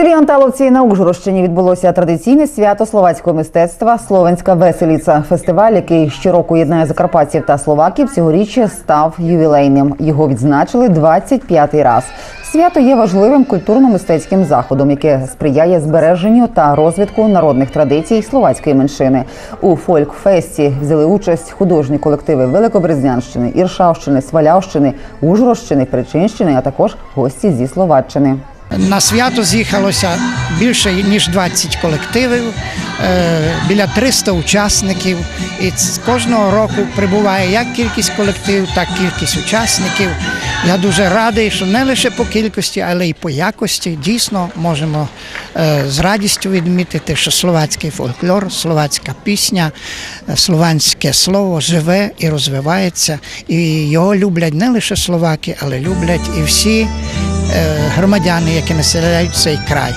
селі Анталовці на Ужгородщині відбулося традиційне свято словацького мистецтва Словенська веселіця. Фестиваль, який щороку єднає закарпатців та словаків, цьогоріч став ювілейним. Його відзначили 25-й раз. Свято є важливим культурно-мистецьким заходом, яке сприяє збереженню та розвитку народних традицій словацької меншини. У фольк-фесті взяли участь художні колективи Великобрезнянщини, Іршавщини, Свалявщини, Ужгородщини, Причинщини, а також гості зі Словаччини. На свято з'їхалося більше ніж 20 колективів, е, біля 300 учасників. І кожного року прибуває як кількість колективів, так і кількість учасників. Я дуже радий, що не лише по кількості, але й по якості дійсно можемо е, з радістю відмітити, що словацький фольклор, словацька пісня, е, словацьке слово живе і розвивається. І його люблять не лише словаки, але люблять і всі громадяни, які населяють цей край.